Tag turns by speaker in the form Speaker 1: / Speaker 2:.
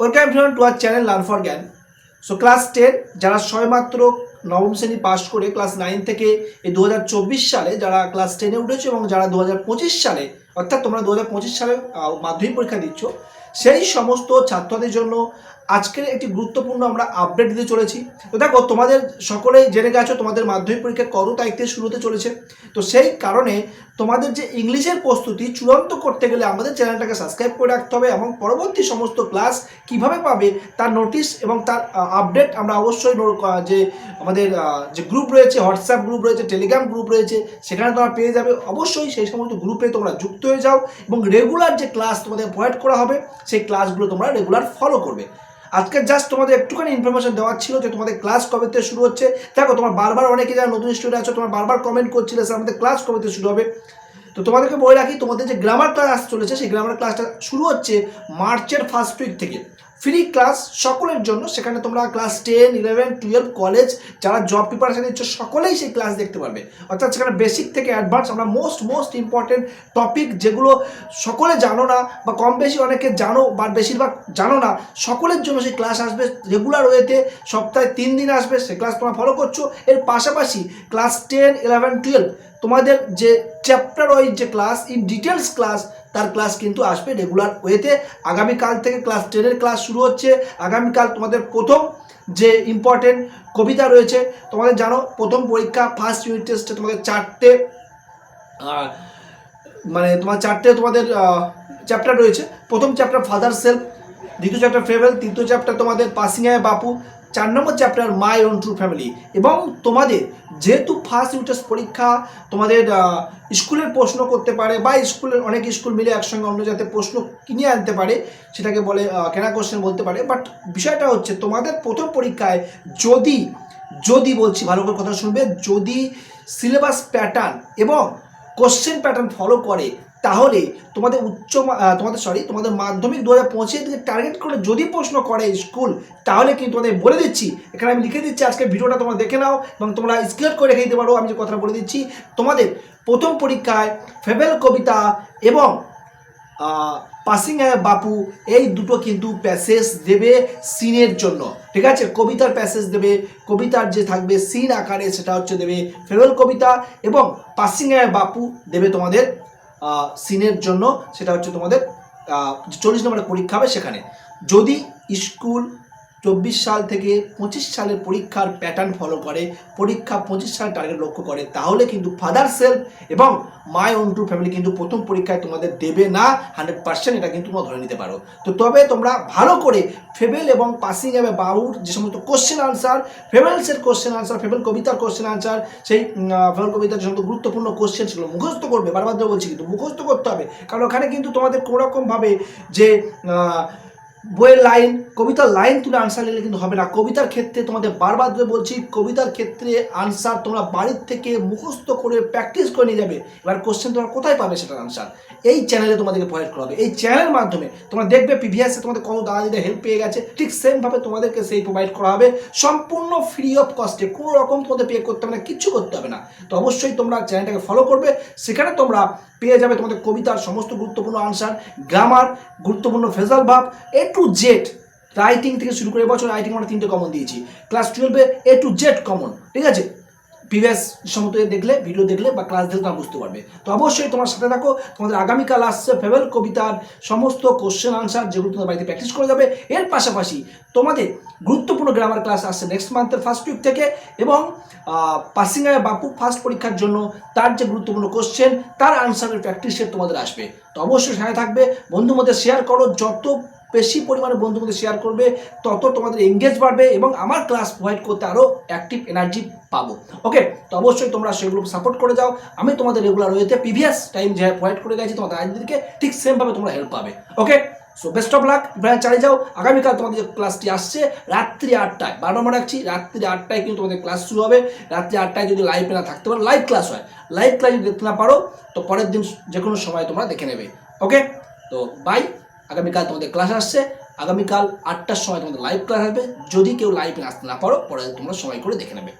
Speaker 1: Welcome to our channel learn for Gyan so class ten যারা ছয়মাত্র নবম শ্রেণি পাশ করে ক্লাস নাইন থেকে এই দু হাজার চব্বিশ সালে যারা ক্লাস টেনে উঠেছে এবং যারা দু হাজার পঁচিশ সালে, অর্থাৎ তোমরা দু হাজার পঁচিশ সালে মাধ্যমিক পরীক্ষা দিচ্ছ, সেই সমস্ত ছাত্রদের জন্য আজকের একটি গুরুত্বপূর্ণ আমরা আপডেট দিতে চলেছি। তো দেখো, তোমাদের সকলেই জেনে গেছো, তোমাদের মাধ্যমিক পরীক্ষা কত তারিখ থেকে শুরু হতে চলেছে। তো সেই কারণে তোমাদের যে ইংলিশের প্রস্তুতি চূড়ান্ত করতে গেলে আমাদের চ্যানেলটাকে সাবস্ক্রাইব করে রাখতে হবে এবং পরবর্তী সমস্ত ক্লাস কীভাবে পাবে তার নোটিশ এবং তার আপডেট আমরা অবশ্যই যে আমাদের যে গ্রুপ রয়েছে হোয়াটসঅ্যাপ গ্রুপ রয়েছে টেলিগ্রাম গ্রুপ রয়েছে, সেখানে তোমরা পেয়ে যাবে। অবশ্যই সেই সমস্ত গ্রুপে তোমরা যুক্ত হয়ে যাও এবং রেগুলার যে ক্লাস তোমাদের প্রোভাইড করা হবে, সেই ক্লাসগুলো তোমরা রেগুলার ফলো করবে। আজকে জাস্ট তোমাদের একটুখানি ইনফরমেশন দেওয়ার ছিল যে তোমাদের ক্লাস কবে থেকে শুরু হচ্ছে। দেখো, তোমার বারবার অনেকে যারা নতুন স্টুডেন্ট আছো, তোমার বারবার কমেন্ট করছিলে স্যার আমাদের ক্লাস কবে থেকে শুরু হবে? তো তোমাদেরকে বলে রাখি, তোমাদের যে গ্রামার ক্লাস চলেছে, সেই গ্রামার ক্লাসটা শুরু হচ্ছে মার্চের ফার্স্ট উইক থেকে। ফ্রি ক্লাস সকলের জন্য, সেখানে তোমরা class ten eleven twelve college যারা জব প্রিপারেশন দিচ্ছ সকলেই সেই ক্লাস দেখতে পারবে। অর্থাৎ সেখানে বেসিক থেকে অ্যাডভান্স আমরা মোস্ট মোস্ট ইম্পর্টেন্ট টপিক যেগুলো সকলে জানো না, বা কম বেশি অনেকে জানো, বা বেশিরভাগ জানো না, সকলের জন্য সেই ক্লাস আসবে রেগুলার ওয়েতে সপ্তাহে তিন দিন আসবে, সেই ক্লাস তোমরা ফলো করছ। এর পাশাপাশি ক্লাস টেন ইলেভেন টুয়েলভ তোমাদের যে চ্যাপ্টার ওয়াইজ যে ক্লাস ইন ডিটেলস ক্লাস তার ক্লাস কিন্তু আসবে রেগুলার ওয়েতে আগামীকাল থেকে ক্লাস টেনের ক্লাস শুরু হচ্ছে। আগামীকাল তোমাদের প্রথম যে ইম্পর্টেন্ট কবিতা রয়েছে, তোমাদের জানো, প্রথম পরীক্ষা ফার্স্ট ইউনিট টেস্টে তোমাদের চারটে মানে তোমার চারটে তোমাদের চ্যাপ্টার রয়েছে। প্রথম চ্যাপ্টার ফাদার সেলফ দ্বিতীয় চ্যাপ্টার ফেভেল তৃতীয় চ্যাপ্টার তোমাদের পাসিং আয় বাপু চার number chapter my own true family এবং তোমাদের যেহেতু ফার্স্ট ইউনিটেস্ট পরীক্ষা, তোমাদের স্কুলের প্রশ্ন করতে পারে বা স্কুলের অনেক স্কুল মিলে একসঙ্গে অন্য যাতে প্রশ্ন কিনে আনতে পারে, সেটাকে বলে কেনা কোশ্চেন বলতে পারে। বাট বিষয়টা হচ্ছে, তোমাদের প্রথম পরীক্ষায় যদি যদি বলছি, ভালো করে কথা শুনবে, যদি সিলেবাস প্যাটার্ন এবং কোশ্চেন প্যাটার্ন ফলো করে তাহলে তোমাদের উচ্চ তোমাদের সরি তোমাদের মাধ্যমিক দু হাজার পঁচিশের দিকে টার্গেট করে যদি প্রশ্ন করে স্কুল তাহলে কিন্তু তোমাদের বলে দিচ্ছি। এখানে আমি লিখে দিচ্ছি আজকে ভিডিওটা তোমরা দেখে নাও এবং তোমরা স্ক্রিন করে রেখে দিতে পারো। আমি যে কথাটা বলে দিচ্ছি, তোমাদের প্রথম পরীক্ষায় ফেবেল কবিতা এবং পাসিং বাপু, এই দুটো কিন্তু প্যাসেজ দেবে সিনের জন্য। ঠিক আছে? কবিতার প্যাসেজ দেবে, কবিতার যে থাকবে সিন আকারে সেটা হচ্ছে দেবে ফেরোল কবিতা এবং পাসিং বাপু দেবে তোমাদের সিনের জন্য সেটা হচ্ছে তোমাদের চল্লিশ নম্বরের পরীক্ষা হবে সেখানে। যদি স্কুল চব্বিশ সাল থেকে পঁচিশ সালের পরীক্ষার প্যাটার্ন ফলো করে, পরীক্ষা পঁচিশ সাল টার্গেট লক্ষ্য করে। তাহলে কিন্তু ফাদার সেলফ এবং মাই ওন টু ফ্যামিলি কিন্তু প্রথম পরীক্ষায় তোমাদের দেবে না হান্ড্রেড পার্সেন্ট এটা কিন্তু তোমরা ধরে নিতে পারো। তো তবে তোমরা ভালো করে ফেবেল এবং পাসিং যাবে বাবুর যে সমস্ত কোশ্চেন আনসার ফেবেলসের কোশ্চেন আনসার ফেবেল কবিতার কোশ্চেন আনসার সেই ফেবেল কবিতার যে সমস্ত গুরুত্বপূর্ণ কোশ্চেন সেগুলো মুখস্থ করবে। বারবার বলছি কিন্তু মুখস্থ করতে হবে। কারণ ওখানে কিন্তু তোমাদের কোনোরকমভাবে যে বইয়ের লাইন, কবিতার লাইন তুলে আনসার নিলে কিন্তু হবে না। কবিতার ক্ষেত্রে তোমাদের বারবার ধরে বলছি, কবিতার ক্ষেত্রে আনসার তোমরা বাড়ির থেকে মুখস্থ করে প্র্যাকটিস করে নিয়ে যাবে। এবার কোশ্চেন তোমরা কোথায় পাবে সেটার আনসার এই চ্যানেলে তোমাদেরকে প্রোভাইড করা হবে এই চ্যানেলের মাধ্যমে তোমরা দেখবে পিভিএসে তোমাদের কত দাদাদিদের হেল্প পেয়ে গেছে। ঠিক সেমভাবে তোমাদেরকে সেই প্রোভাইড করা হবে। সম্পূর্ণ ফ্রি অফ কস্টে কোনো রকম তোমাদের পে করতে হবে না, কিচ্ছু করতে হবে না। তো অবশ্যই তোমরা চ্যানেলটাকে ফলো করবে। সেখানে তোমরা পেয়ে যাবে তোমাদের কবিতার সমস্ত গুরুত্বপূর্ণ আনসার গ্রামার গুরুত্বপূর্ণ ফেজাল ভাব এ টু জেড রাইটিং থেকে শুরু করে এবছর রাইটিং আমরা তিনটে কমন দিয়েছি। ক্লাস টুয়েলভে এ টু জেড কমন ঠিক আছে? প্রিভিয়াস সমস্ত দেখলে ভিডিও দেখলে বা ক্লাস দেখলে তোমরা বুঝতে পারবে। তো অবশ্যই তোমার সাথে থাকো, তোমাদের আগামীকাল আসছে ফেভেল কবিতার সমস্ত কোশ্চেন আনসার যেগুলো তোমার বাড়িতে প্র্যাকটিস করে যাবে। এর পাশাপাশি তোমাদের গুরুত্বপূর্ণ গ্রামার ক্লাস আসছে নেক্সট মান্থের ফার্স্ট উইক থেকে এবং পাসিং বাপু ফার্স্ট পরীক্ষার জন্য তার যে গুরুত্বপূর্ণ কোশ্চেন তার আনসারের প্র্যাকটিস সেট তোমাদের আসবে। তো অবশ্যই সাথে থাকবে বন্ধু মধ্যে শেয়ার করো, যত বেশি পরিমাণে বন্ধুর মধ্যে শেয়ার করবে, তত তোমাদের এঙ্গেজ বাড়বে এবং আমার ক্লাস প্রোভাইড করতে আরও অ্যাক্টিভ এনার্জি পাবো। ওকে তো অবশ্যই তোমরা সেগুলো সাপোর্ট করে যাও। আমি তোমাদের রেগুলার ওয়েতে প্রিভিয়াস টাইম যে প্রোভাইড করে গেছি, তোমাদের আজকে ঠিক সেমভাবে তোমরা হেল্প পাবে। Okay so best of luck branch চালিয়ে যাও, আগামীকাল তোমাদের যে ক্লাসটি আসছে, রাত্রি আটটায়, বারো নম্বর রাখছি, রাত্রি আটটায় কিন্তু তোমাদের ক্লাস শুরু হবে। রাত্রি আটটায় যদি লাইভে না থাকতে পারো লাইভ ক্লাস হয়। লাইভ ক্লাস যদি দেখতে না পারো, তো পরের দিন যে কোনো সময় তোমরা দেখে নেবে। ওকে তো বাই আগামীকাল তোমাদের ক্লাস আসছে। আগামীকাল আটটার সময় তোমাদের লাইভ ক্লাস আসবে। যদি কেউ লাইভে আসতে না পারো, পরে তোমরা সময় করে দেখে নেবে।